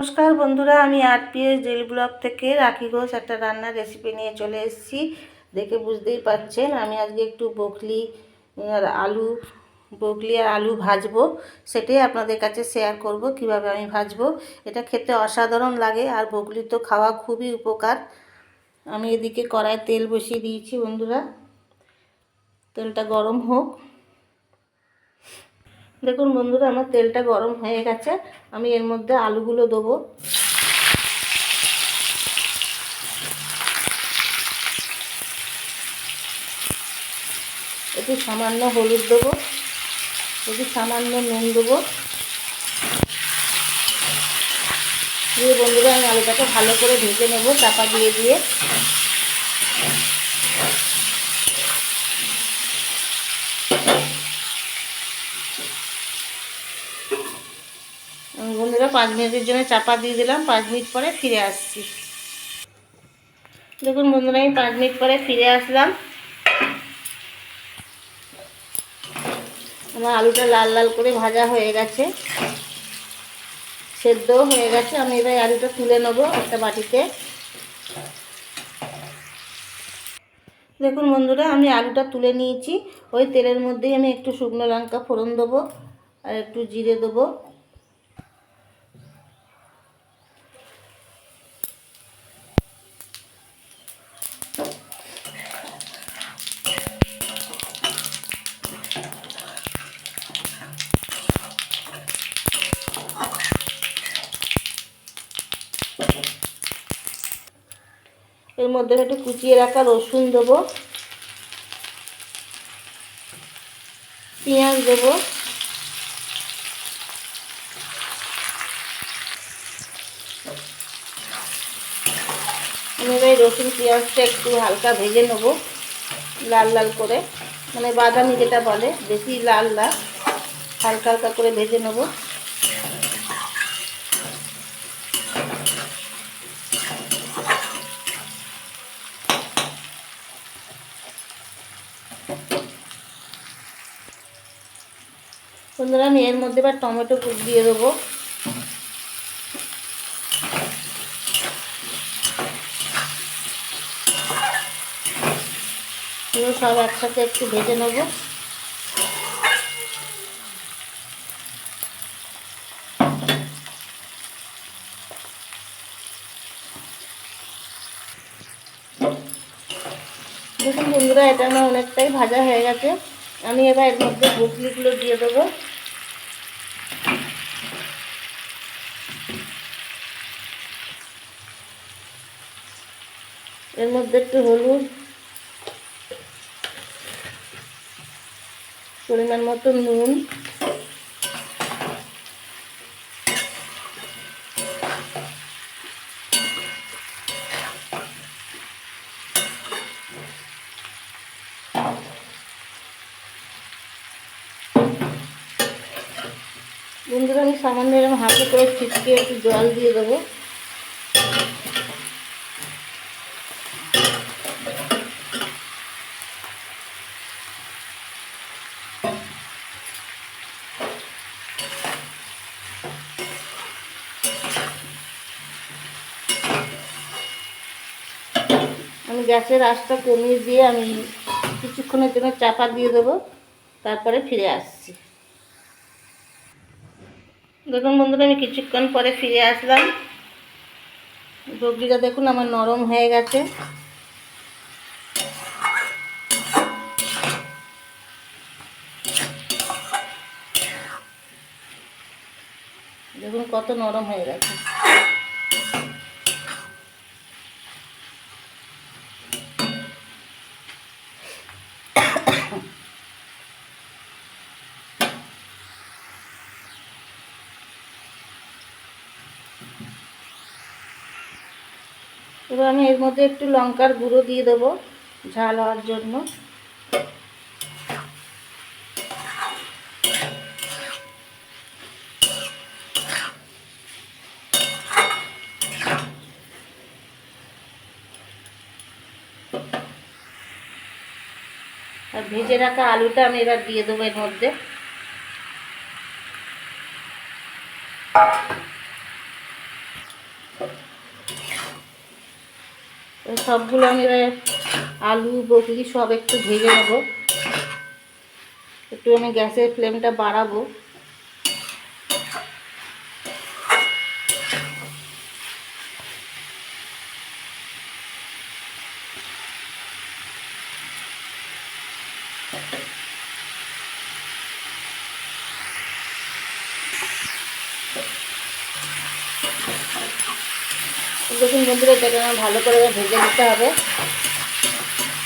নমস্কার বন্ধুরা, আমি আট পিএস ডেলি ব্লগ থেকে রাখি ঘোষ, একটা রান্নার রেসিপি নিয়ে চলে এসেছি। দেখে বুঝতেই পাচ্ছেন আমি আজকে একটু বকলি আর আলু, বকলি আর আলু ভাজবো। সেটাই আপনাদের কাছে শেয়ার করব, কীভাবে আমি ভাজবো। এটা খেতে অসাধারণ লাগে, আর বকলি তো খাওয়া খুবই উপকার। আমি এদিকে কড়ায় তেল বসিয়ে দিয়েছি বন্ধুরা। তেলটা গরম হোক। দেখুন বন্ধুরা, আমার তেলটা গরম হয়ে গেছে। আমি এর মধ্যে আলুগুলো দেবো। একটু সামান্য হলুদ দেবো, একটু সামান্য নুন দেবো। দিয়ে বন্ধুরা, আমি আলুটাকে ভালো করে ভেজে নেব, চাপা দিয়ে দিয়ে। বন্ধুরা পাঁচ মিনিটের জন্য চাপা দিয়ে দিলাম। পাঁচ মিনিট পরে ফিরে আসছি। দেখুন বন্ধুরা, আমি পাঁচ মিনিট পরে ফিরে আসলাম। আমার আলুটা লাল লাল করে ভাজা হয়ে গেছে। সেদ্ধও হয়ে গেছে। আমি এবার আলুটা তুলে নেব একটা বাটিতে। দেখুন বন্ধুরা, আমি আলুটা তুলে নিয়েছি। ওই তেলের মধ্যেই আমি একটু শুকনো লঙ্কা ফোড়ন দেবো আর একটু জিরে দেবো। এর মধ্যে একটু কুচিয়ে রাখা রসুন দেবো। পেঁয়াজ দেবো। আমি এবার রসুন পেঁয়াজটা একটু হালকা ভেজে নেব, লাল লাল করে। মানে বাদামি যেটা বলে, বেশি লাল লাল হালকা হালকা করে ভেজে নেব। বন্ধুরা, আমি এর মধ্যে এবার টমেটো দিয়ে দেবো। এগুলো সব একসাথে একটু ভেজে নেব। দেখুন বন্ধুরা, এটা আমার অনেকটাই ভাজা হয়ে গেছে। আমি এবার এর মধ্যে বুকলিগুলো দিয়ে দেবো। এর মধ্যে একটু হলুদ। পরিমাণ মতো নুন। বন্ধুরা, আমি সামান্য এরকম হাতে করে ছিটকে একটু জল দিয়ে দেবো। গ্যাসের আঁচটা কমিয়ে দিয়ে আমি কিছুক্ষণের জন্য চাপা দিয়ে দেবো। তারপরে ফিরে আসছি। দেখুন বন্ধুরা, আমি কিছুক্ষণ পরে ফিরে আসলাম। সবজিটা দেখুন, আমার নরম হয়ে গেছে। দেখুন কত নরম হয়ে গেছে। এবার আমি এর মধ্যে একটু লঙ্কার গুঁড়ো দিয়ে দেবো ঝাল হওয়ার জন্য। আর ভেজে রাখা আলুটা আমি এবার দিয়ে দেবো এর মধ্যে। সবগুলো আমি আলু বকলি সব একটু ভেজে নেব। একটু আমি গ্যাসের ফ্লেমটা বাড়াবো। দেখুন বন্ধুরা এটাকে আমার ভালো করে ভেজে নিতে হবে।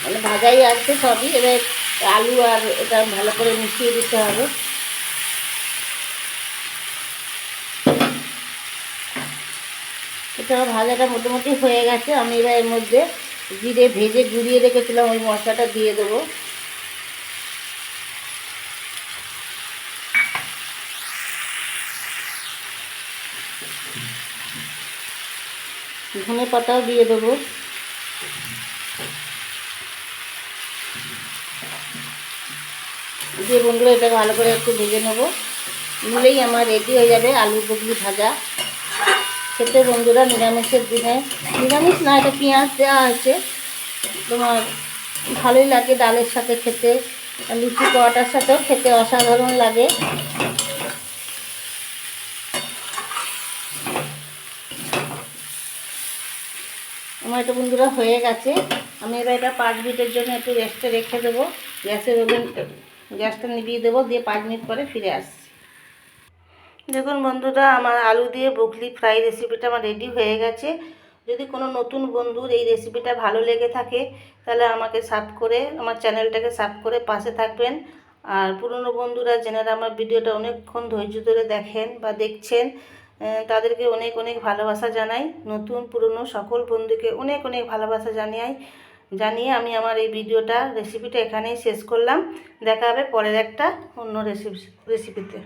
মানে ভাজাই আছে সবই, এবার আলু আর এটা ভালো করে মিশিয়ে দিতে হবে। এটা ভাজাটা মোটামুটি হয়ে গেছে, আমি এবার এর মধ্যে জিরে ভেজে গুঁড়িয়ে রেখেছিলাম, ওই মশলাটা দিয়ে দেবো। ধনে পাতাও দিয়ে দেবো। দিয়ে বন্ধুরা এটা ভালো করে একটু ভেজে নেব। নিলেই আমার রেডি হয়ে যাবে আলু বগলি ভাজা। খেতে বন্ধুরা নিরামিষের দিনে। নিরামিষ না, এটা পেঁয়াজ দেওয়া আছে তোমার ভালোই লাগে ডালের সাথে খেতে। লুচি পরোটার সাথেও খেতে অসাধারণ লাগে। আমার এটা বন্ধুরা হয়ে গেছে। আমি এবার এটা পাঁচ মিনিটের জন্য একটু রেস্টে রেখে দেবো। গ্যাসের ওভেন, গ্যাসটা নিভিয়ে দেবো, দিয়ে পাঁচ মিনিট পরে ফিরে আসছি। দেখুন বন্ধুরা, আমার আলু দিয়ে বকলি ফ্রাই রেসিপিটা আমার রেডি হয়ে গেছে। যদি কোনো নতুন বন্ধুর এই রেসিপিটা ভালো লেগে থাকে, তাহলে আমাকে সাব করে, আমার চ্যানেলটাকে সাব করে পাশে থাকবেন। আর পুরনো বন্ধুরা যেনারা আমার ভিডিওটা অনেকক্ষণ ধৈর্য ধরে দেখেন বা দেখছেন তাদেরকে অনেক অনেক ভালোবাসা জানাই। নতুন, পুরনো সকল বন্ধুকে অনেক অনেক ভালোবাসা জানিয়াই, জানিয়ে আমি আমার এই ভিডিওটা রেসিপিটা এখানেই শেষ করলাম। দেখা হবে পরের একটা অন্য রেসিপি রেসিপিতে